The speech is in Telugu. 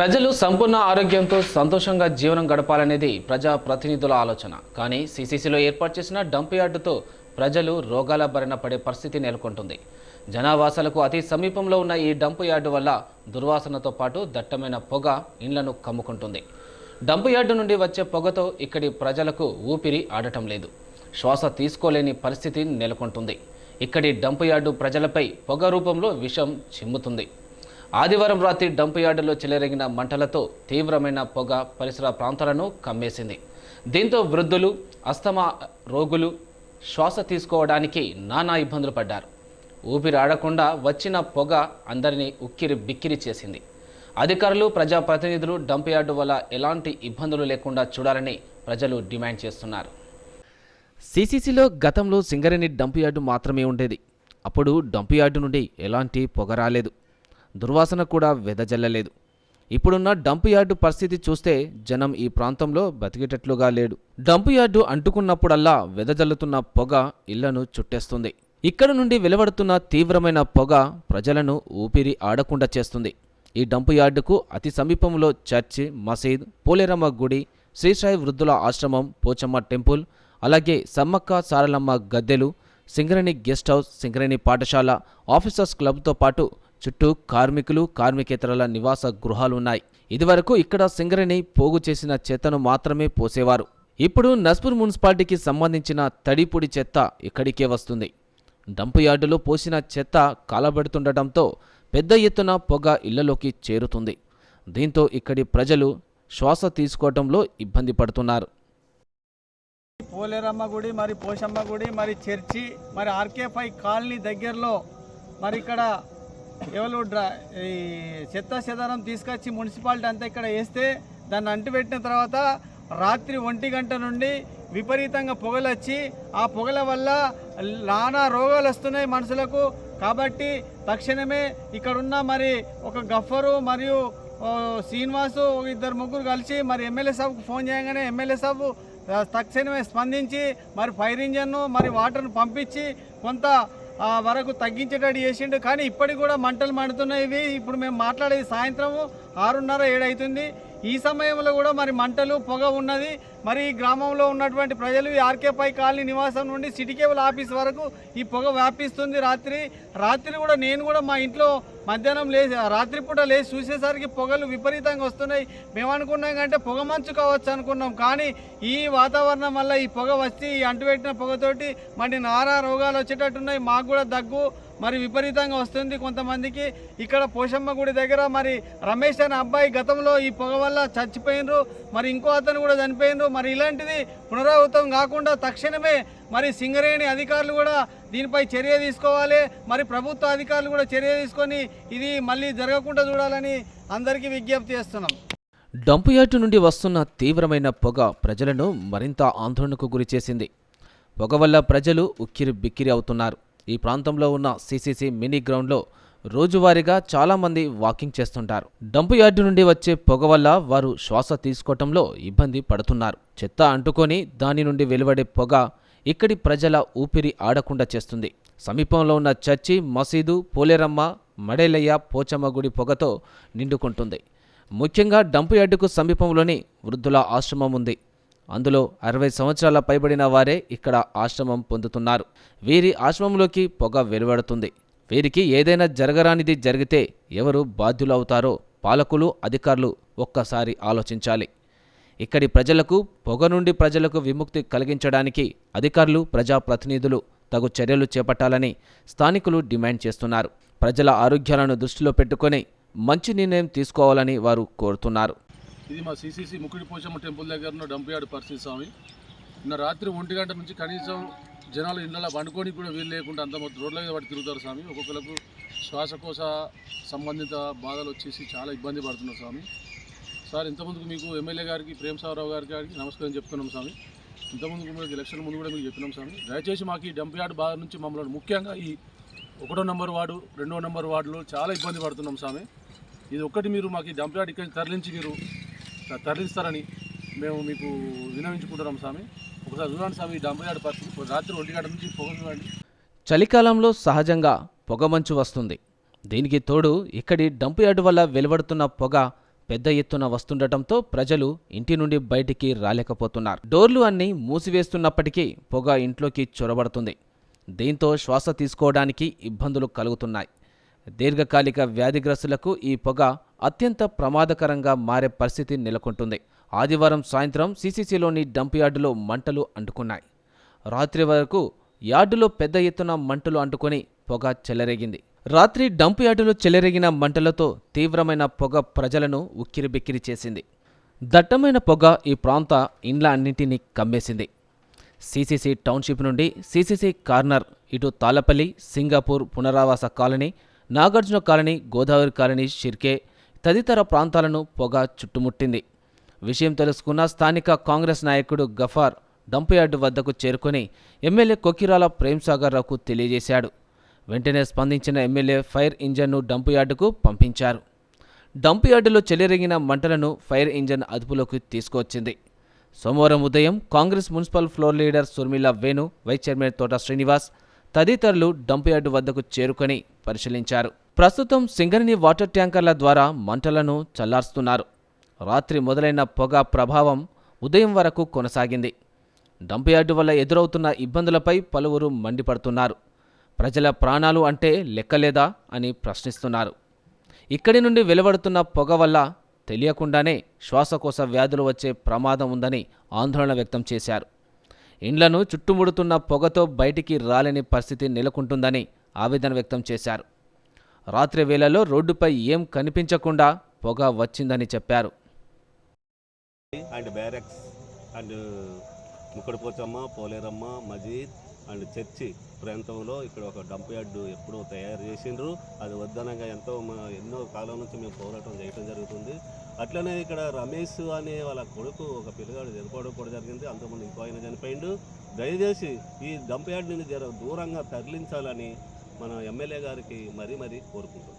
ప్రజలు సంపూర్ణ ఆరోగ్యంతో సంతోషంగా జీవనం గడపాలనేది ప్రజా ప్రతినిధుల ఆలోచన. కానీ సీసీసీలో ఏర్పాటు చేసిన డంప్ యార్డుతో ప్రజలు రోగాల బారిన పడే పరిస్థితి నెలకొంటుంది. జనావాసాలకు అతి సమీపంలో ఉన్న ఈ డంప్ యార్డు వల్ల దుర్వాసనతో పాటు దట్టమైన పొగ ఇండ్లను కమ్ముకుంటుంది. డంప్ యార్డు నుండి వచ్చే పొగతో ఇక్కడి ప్రజలకు ఊపిరి ఆడటం లేదు. శ్వాస తీసుకోలేని పరిస్థితి నెలకొంటుంది. ఇక్కడి డంప్ యార్డు ప్రజలపై పొగ రూపంలో విషం చిమ్ముతుంది. ఆదివారం రాత్రి డంప్ యార్డులో చెలరేగిన మంటలతో తీవ్రమైన పొగ పరిసర ప్రాంతాలను కమ్మేసింది. దీంతో వృద్ధులు అస్తమా రోగులు శ్వాస తీసుకోవడానికి నానా ఇబ్బందులు పడ్డారు. ఊపిరి ఆడకుండా వచ్చిన పొగ అందరినీ ఉక్కిరి బిక్కిరి చేసింది. అధికారులు ప్రజాప్రతినిధులు డంప్ యార్డు వల్ల ఎలాంటి ఇబ్బందులు లేకుండా చూడాలని ప్రజలు డిమాండ్ చేస్తున్నారు. సీసీసీలో గతంలో సింగరేణి డంప్ యార్డు మాత్రమే ఉండేది. అప్పుడు డంప్ యార్డు నుండి ఎలాంటి పొగ రాలేదు. దుర్వాసన కూడా వెదజల్లలేదు. ఇప్పుడున్న డంప్ యార్డు పరిస్థితి చూస్తే జనం ఈ ప్రాంతంలో బతికేటట్లుగా లేడు. డంప్ యార్డు అంటుకున్నప్పుడల్లా వెదజల్లుతున్న పొగ ఇళ్ళను చుట్టేస్తుంది. ఇక్కడ నుండి వెలువడుతున్న తీవ్రమైన పొగ ప్రజలను ఊపిరి ఆడకుండా చేస్తుంది. ఈ డంప్ యార్డుకు అతి సమీపంలో చర్చి మసీద్ పోలేరమ్మ గుడి శ్రీసాయి వృద్ధుల ఆశ్రమం పోచమ్మ టెంపుల్ అలాగే సమ్మక్క సారలమ్మ గద్దెలు సింగరేణి గెస్ట్ హౌస్ సింగరేణి పాఠశాల ఆఫీసర్స్ క్లబ్తో పాటు చుట్టూ కార్మికులు కార్మికేతరుల నివాస గృహాలు ఉన్నాయి ఇదివరకు ఇక్కడ సింగరేణి పోగు చేసిన చెత్తను మాత్రమే పోసేవారు. ఇప్పుడు నస్పూర్ మున్సిపాలిటీకి సంబంధించిన తడిపొడి చెత్త ఇక్కడికే వస్తుంది. డంపు యార్డులో పోసిన చెత్త కాలబెడుతుండటంతో పెద్ద ఎత్తున పొగ ఇళ్ళలోకి చేరుతుంది. దీంతో ఇక్కడి ప్రజలు శ్వాస తీసుకోవడంలో ఇబ్బంది పడుతున్నారు. పోలేరమ్మ గుడి మరి పోషమ్మ గుడి మరి చర్చి మరి ఆర్కే ఫైవ్ కాలనీ దగ్గరలో మరి ఇక్కడ ఎవరు డ్రా ఈ చెత్త చెదారం తీసుకొచ్చి మున్సిపాలిటీ అంతా ఇక్కడ వేస్తే దాన్ని అంటిపెట్టిన తర్వాత రాత్రి ఒంటి గంట నుండి విపరీతంగా పొగలు వచ్చి ఆ పొగల వల్ల నానా రోగాలు వస్తున్నాయి మనుషులకు. కాబట్టి తక్షణమే ఇక్కడున్న మరి ఒక గఫరు మరియు శ్రీనివాసు ఇద్దరు ముగ్గురు కలిసి మరి ఎమ్మెల్యే సాబ్కు ఫోన్ చేయగానే ఎమ్మెల్యే సాబు తక్షణమే స్పందించి మరి ఫైర్ ఇంజన్ను మరి వాటర్ను పంపించి కొంత వరకు తగ్గించేటట్టు చేసిండు. కానీ ఇప్పటికి కూడా మంటలు మండుతున్నాయి ఇప్పుడు మేము మాట్లాడేది సాయంత్రము ఆరున్నర ఏడవుతుంది ఈ సమయంలో కూడా మరి మంటలు పొగ ఉన్నది. మరి ఈ గ్రామంలో ఉన్నటువంటి ప్రజలు ఆర్కేపై కాలనీ నివాసం నుండి సిటీ కేబుల్ ఆఫీస్ వరకు ఈ పొగ వ్యాపిస్తుంది రాత్రి. రాత్రి కూడా నేను కూడా మా ఇంట్లో మధ్యాహ్నం లేచి రాత్రిపూట లేచి చూసేసరికి పొగలు విపరీతంగా వస్తున్నాయి. మేము అనుకున్నాం కంటే పొగ మంచు కావచ్చు అనుకున్నాం. కానీ ఈ వాతావరణం వల్ల ఈ పొగ వచ్చి ఈ అంటుపెట్టిన పొగతోటి మరి నారా రోగాలు వచ్చేటట్టున్నాయి. మాకు కూడా దగ్గు మరి విపరీతంగా వస్తుంది. కొంతమందికి ఇక్కడ పోషమ్మ గుడి దగ్గర మరి రమేష్ అనే అబ్బాయి గతంలో ఈ పొగ వల్ల చచ్చిపోయినరు మరి ఇంకో అతను కూడా చనిపోయినరు. మరి ఇలాంటిది పునరావృతం కాకుండా తక్షణమే మరి సింగరేణి అధికారులు కూడా దీనిపై చర్య తీసుకోవాలి. మరి ప్రభుత్వ అధికారులు కూడా చర్య తీసుకొని ఇది మళ్ళీ జరగకుండా చూడాలని అందరికీ విజ్ఞప్తి చేస్తున్నాం. డంపు యార్డు నుండి వస్తున్న తీవ్రమైన పొగ ప్రజలను మరింత ఆందోళనకు గురిచేసింది పొగ వల్ల ప్రజలు ఉక్కిరి బిక్కిరి అవుతున్నారు. ఈ ప్రాంతంలో ఉన్న సీసీసీ మినీ గ్రౌండ్లో రోజువారీగా చాలామంది వాకింగ్ చేస్తుంటారు. డంపు యార్డు నుండి వచ్చే పొగ వల్ల వారు శ్వాస తీసుకోవటంలో ఇబ్బంది పడుతున్నారు. చెత్త అంటుకొని దాని నుండి వెలువడే పొగ ఇక్కడి ప్రజల ఊపిరి ఆడకుండా చేస్తుంది. సమీపంలో ఉన్న చర్చి మసీదు పోలేరమ్మ మడేలయ్య పోచమ్మ గుడి పొగతో నిండుకుంటుంది. ముఖ్యంగా డంపు యార్డుకు సమీపంలోని వృద్ధుల ఆశ్రమం ఉంది. అందులో అరవై సంవత్సరాల పైబడిన వారే ఇక్కడ ఆశ్రమం పొందుతున్నారు. వీరి ఆశ్రమంలోకి పొగ వెలువడుతుంది. వీరికి ఏదైనా జరగరానిది జరిగితే ఎవరు బాధ్యులవుతారో పాలకులు అధికారులు ఒక్కసారి ఆలోచించాలి. ఇక్కడి ప్రజలకు పొగ నుండి ప్రజలకు విముక్తి కలిగించడానికి అధికారులు ప్రజాప్రతినిధులు తగు చర్యలు చేపట్టాలని స్థానికులు డిమాండ్ చేస్తున్నారు. ప్రజల ఆరోగ్యాలను దృష్టిలో పెట్టుకొని మంచి నిర్ణయం తీసుకోవాలని వారు కోరుతున్నారు. ఇది మా సిసిసి ముకుడి పోచమ్మ టెంపుల్ దగ్గర ఉన్న డంప్ యార్డ్ స్వామి. నిన్న రాత్రి ఒంటి గంట నుంచి కనీసం జనాలు ఇళ్ళలో వండుకొని కూడా వీలు లేకుండా అంత మొత్తం రోడ్ల మీద పడి తిరుగుతారు స్వామి. ఒక్కొక్కరికి శ్వాసకోశ సంబంధిత బాధలు వచ్చేసి చాలా ఇబ్బంది పడుతున్నారు స్వామి. సార్ ఇంతకుముందుకు మీకు ఎమ్మెల్యే గారికి ప్రేమ్ సాగరావు గారికి గారికి నమస్కారం చెప్తున్నాం స్వామి. ఇంతకుముందుకు మీకు ఎలక్షన్ ముందు కూడా మీకు చెప్పినాం స్వామి. దయచేసి మాకు ఈ డంప్ యార్డ్ బాధ నుంచి మమ్మల్ని ముఖ్యంగా ఈ ఒకటో నెంబర్ వార్డు రెండో నెంబర్ వార్డులో చాలా ఇబ్బంది పడుతున్నాం స్వామి. ఇది ఒక్కటి మీరు మాకు ఈ డంప్ యార్డ్ ఇక్కడి తరలించి మీరు తరలిస్తారని మేము మీకు వినవించుకుంటున్నాం స్వామి. ఒకసారి చూడండి స్వామి ఈ డంప్ పరిస్థితి. రాత్రి ఒంటి నుంచి పొగ చూడండి. చలికాలంలో సహజంగా పొగమంచు వస్తుంది. దీనికి తోడు ఇక్కడి డంపుయార్డు వల్ల వెలువడుతున్న పొగ పెద్ద ఎత్తున వస్తుండటంతో ప్రజలు ఇంటి నుండి బయటికి రాలేకపోతున్నారు. డోర్లు అన్నీ మూసివేస్తున్నప్పటికీ పొగ ఇంట్లోకి చొరబడుతుంది. దీంతో శ్వాస తీసుకోవడానికి ఇబ్బందులు కలుగుతున్నాయి. దీర్ఘకాలిక వ్యాధిగ్రస్తులకు ఈ పొగ అత్యంత ప్రమాదకరంగా మారే పరిస్థితి నెలకొంటుంది. ఆదివారం సాయంత్రం సీసీసీలోని డంప్ యార్డులో మంటలు అంటుకున్నాయి. రాత్రి వరకు యార్డులో పెద్ద ఎత్తున మంటలు అంటుకొని పొగ చెలరేగింది. రాత్రి డంప్ యార్డులో చెలరేగిన మంటలతో తీవ్రమైన పొగ ప్రజలను ఉక్కిరిబిక్కిరి చేసింది. దట్టమైన పొగ ఈ ప్రాంత ఇండ్ల అన్నింటినీ కమ్మేసింది. సీసీసీ టౌన్షిప్ నుండి సీసీసీ కార్నర్ ఇటు తాళపల్లి సింగపూర్ పునరావాస colony Nagarjuna colony Godavari colony Shirke తదితర ప్రాంతాలను పొగ చుట్టుముట్టింది. విషయం తెలుసుకున్న స్థానిక కాంగ్రెస్ నాయకుడు గఫార్ డంపుయార్డు వద్దకు చేరుకుని ఎమ్మెల్యే కొకిరాల ప్రేమ్సాగర్ రావుకు తెలియజేశాడు. వెంటనే స్పందించిన ఎమ్మెల్యే ఫైర్ ఇంజన్ను డంపుయార్డుకు పంపించారు. డంపుయార్డులో చెలరేగిన మంటలను ఫైర్ ఇంజన్ అదుపులోకి తీసుకువచ్చింది. సోమవారం ఉదయం Congress municipal floor leader Surmila Venu vice chairman Thota Srinivas తదితరులు డంపుయార్డు వద్దకు చేరుకొని పరిశీలించారు. ప్రస్తుతం సింగరిని వాటర్ ట్యాంకర్ల ద్వారా మంటలను చల్లార్స్తున్నారు. రాత్రి మొదలైన పొగ ప్రభావం ఉదయం వరకు కొనసాగింది. డంపయార్డు వల్ల ఎదురవుతున్న ఇబ్బందులపై పలువురు మండిపడుతున్నారు. ప్రజల ప్రాణాలు అంటే లెక్కలేదా అని ప్రశ్నిస్తున్నారు. ఇక్కడి నుండి వెలువడుతున్న పొగ వల్ల తెలియకుండానే శ్వాసకోశ వ్యాధులు వచ్చే ప్రమాదం ఉందని ఆందోళన వ్యక్తం చేశారు. ఇండ్లను చుట్టుముడుతున్న పొగతో బయటికి రాలేని పరిస్థితి నెలకొంటుందని ఆవేదన వ్యక్తం చేశారు. రాత్రి వేళలో రోడ్డుపై ఏం కనిపించకుండా పొగ వచ్చిందని చెప్పారు. అండ్ బ్యారెక్స్ అండ్ ముక్కడిపోచమ్మ పోలేరమ్మ మజీద్ అండ్ చర్చి ప్రాంతంలో ఇక్కడ ఒక డంప్ యార్డ్ ఎప్పుడో తయారు చేసిండ్రు. అది వద్దనగా ఎంతో ఎన్నో కాలం నుంచి మేము పోరాటం చేయడం జరుగుతుంది. అట్లనే ఇక్కడ రమేష్ అనే వాళ్ళ కొడుకు ఒక పిల్లగాడు చనిపోవడం కూడా జరిగింది. అంతకుముందు ఇంకో ఆయన చనిపోయిండు. దయచేసి ఈ డంప్ యార్డ్ని జర దూరంగా తరలించాలని మన ఎమ్మెల్యే గారికి మరీ మరీ కోరుకుంటున్నాం.